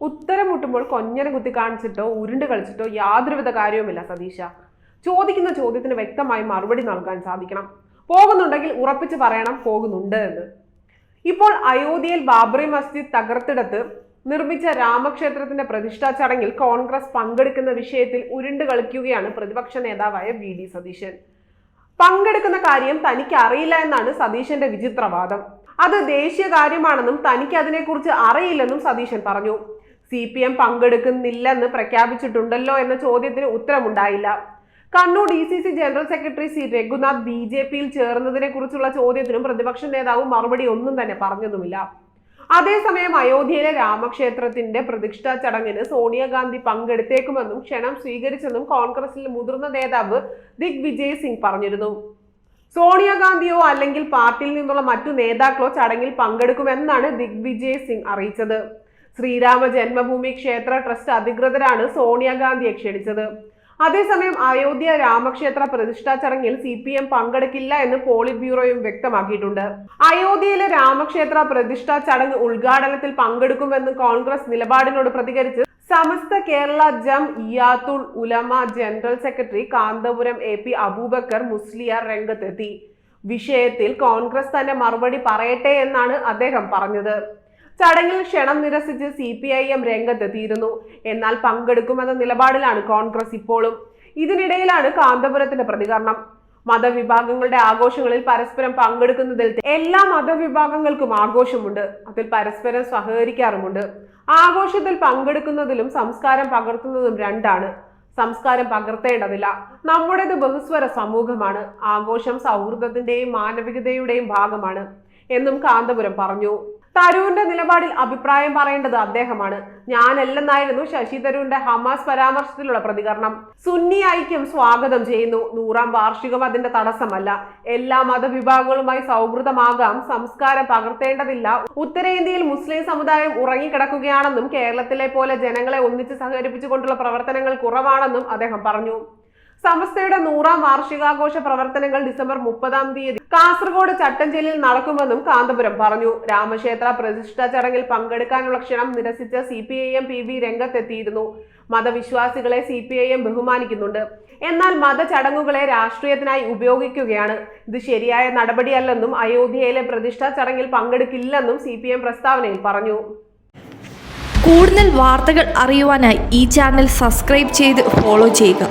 ഉത്തരം മുട്ടുമ്പോൾ കൊഞ്ഞനെ കുത്തി കാണിച്ചിട്ടോ ഉരുണ്ട് കളിച്ചിട്ടോ യാതൊരുവിധ കാര്യവുമില്ല സതീശ. ചോദിക്കുന്ന ചോദ്യത്തിന് വ്യക്തമായി മറുപടി നൽകാൻ സാധിക്കണം. പോകുന്നുണ്ടെങ്കിൽ ഉറപ്പിച്ച് പറയണം പോകുന്നുണ്ട് എന്ന്. ഇപ്പോൾ അയോധ്യയിൽ ബാബറി മസ്ജിദ് തകർത്തിടത്ത് നിർമ്മിച്ച രാമക്ഷേത്രത്തിന്റെ പ്രതിഷ്ഠാ ചടങ്ങിൽ കോൺഗ്രസ് പങ്കെടുക്കുന്ന വിഷയത്തിൽ ഉരുണ്ട് കളിക്കുകയാണ് പ്രതിപക്ഷ നേതാവായ വി ഡി സതീശൻ. പങ്കെടുക്കുന്ന കാര്യം തനിക്ക് അറിയില്ല എന്നാണ് സതീശന്റെ വിചിത്രവാദം. അത് ദേശീയ കാര്യമാണെന്നും തനിക്ക് അതിനെക്കുറിച്ച് അറിയില്ലെന്നും സതീശൻ പറഞ്ഞു. സി പി എം പങ്കെടുക്കുന്നില്ലെന്ന് പ്രഖ്യാപിച്ചിട്ടുണ്ടല്ലോ എന്ന ചോദ്യത്തിന് ഉത്തരമുണ്ടായില്ല. Kannur D C C general secretary C Raghunath B J പിയിൽ ചേർന്നതിനെ കുറിച്ചുള്ള ചോദ്യത്തിനും പ്രതിപക്ഷ നേതാവ് മറുപടി ഒന്നും തന്നെ പറഞ്ഞതുമില്ല. അതേസമയം അയോധ്യയിലെ രാമക്ഷേത്രത്തിന്റെ പ്രതിഷ്ഠാ ചടങ്ങിന് സോണിയാഗാന്ധി പങ്കെടുത്തേക്കുമെന്നും ക്ഷണം സ്വീകരിച്ചെന്നും കോൺഗ്രസിലെ മുതിർന്ന നേതാവ് ദിഗ് വിജയ് സിംഗ് പറഞ്ഞിരുന്നു. സോണിയാഗാന്ധിയോ അല്ലെങ്കിൽ പാർട്ടിയിൽ നിന്നുള്ള മറ്റു നേതാക്കളോ ചടങ്ങിൽ പങ്കെടുക്കുമെന്നാണ് ദിഗ്വിജയ് സിംഗ് അറിയിച്ചത്. ശ്രീരാമ ജന്മഭൂമി ക്ഷേത്ര ട്രസ്റ്റ് അധികൃതരാണ് സോണിയാഗാന്ധിയെ ക്ഷണിച്ചത്. അതേസമയം അയോധ്യ രാമക്ഷേത്ര പ്രതിഷ്ഠാ ചടങ്ങിൽ സി പി എം പങ്കെടുക്കില്ല എന്ന് പോളിറ്റ് ബ്യൂറോയും വ്യക്തമാക്കിയിട്ടുണ്ട്. അയോധ്യയിലെ രാമക്ഷേത്ര പ്രതിഷ്ഠാ ചടങ്ങ് ഉദ്ഘാടനത്തിൽ പങ്കെടുക്കുമെന്ന് കോൺഗ്രസ് നിലപാടിനോട് പ്രതികരിച്ച് Samastha Kerala Jamiyyathul Ulama general secretary Kanthapuram A P Aboobacker Musliyar രംഗത്തെത്തി. വിഷയത്തിൽ കോൺഗ്രസ് തന്നെ മറുപടി പറയട്ടെ എന്നാണ് അദ്ദേഹം പറഞ്ഞത്. ചടങ്ങിൽ ക്ഷണം നിരസിച്ച് സി പി ഐ എം രംഗത്തെത്തിയിരുന്നു. എന്നാൽ പങ്കെടുക്കുമെന്ന നിലപാടിലാണ് കോൺഗ്രസ് ഇപ്പോഴും. ഇതിനിടയിലാണ് കാന്തപുരത്തിന്റെ പ്രതികരണം. മതവിഭാഗങ്ങളുടെ ആഘോഷങ്ങളിൽ പരസ്പരം പങ്കെടുക്കുന്നതിൽ എല്ലാ മതവിഭാഗങ്ങൾക്കും ആഘോഷമുണ്ട്. അതിൽ പരസ്പരം സഹകരിക്കാറുമുണ്ട്. ആഘോഷത്തിൽ പങ്കെടുക്കുന്നതിലും സംസ്കാരം പകർത്തുന്നതും രണ്ടാണ്. സംസ്കാരം പകർത്തേണ്ടതില്ല. നമ്മുടേത് ബഹുസ്വര സമൂഹമാണ്. ആഘോഷം സൗഹൃദത്തിന്റെയും മാനവികതയുടെയും ഭാഗമാണ് എന്നും കാന്തപുരം പറഞ്ഞു. തരൂരിന്റെ നിലപാടിൽ അഭിപ്രായം പറയേണ്ടത് അദ്ദേഹമാണ്. ഞാനല്ലെന്നായിരുന്നു ശശി തരൂരിന്റെ ഹമാസ് പരാമർശത്തിലുള്ള പ്രതികരണം. സുന്നി ഐക്യം സ്വാഗതം ചെയ്യുന്നു. നൂറാം വാർഷികം അതിന്റെ തടസ്സമല്ല. എല്ലാ മതവിഭാഗങ്ങളുമായി സൗഹൃദമാകാം. സംസ്കാരം പകർത്തേണ്ടതില്ല. ഉത്തരേന്ത്യയിൽ മുസ്ലിം സമുദായം ഉറങ്ങിക്കിടക്കുകയാണെന്നും കേരളത്തിലെ പോലെ ജനങ്ങളെ ഒന്നിച്ച് സഹകരിപ്പിച്ചുകൊണ്ടുള്ള പ്രവർത്തനങ്ങൾ കുറവാണെന്നും അദ്ദേഹം പറഞ്ഞു. സമസ്തയുടെ നൂറാം വാർഷികാഘോഷ പ്രവർത്തനങ്ങൾ ഡിസംബർ മുപ്പതാം തീയതി കാസർഗോഡ് ചട്ടഞ്ചേലിൽ നടക്കുമെന്നും കാന്തപുരം പറഞ്ഞു. രാമക്ഷേത്ര പ്രതിഷ്ഠാ ചടങ്ങിൽ പങ്കെടുക്കാനുള്ള ക്ഷണം നിരസിച്ച C P I M P B രംഗത്തെത്തിയിരുന്നു. മതവിശ്വാസികളെ സി പി ഐ എം ബഹുമാനിക്കുന്നുണ്ട്. എന്നാൽ മതചടങ്ങുകളെ രാഷ്ട്രീയത്തിനായി ഉപയോഗിക്കുകയാണ്. ഇത് ശരിയായ നടപടിയല്ലെന്നും അയോധ്യയിലെ പ്രതിഷ്ഠാ ചടങ്ങിൽ പങ്കെടുക്കില്ലെന്നും സി പ്രസ്താവനയിൽ പറഞ്ഞു. കൂടുതൽ വാർത്തകൾ അറിയുവാനായി ഈ ചാനൽ സബ്സ്ക്രൈബ് ചെയ്ത് ഫോളോ ചെയ്യുക.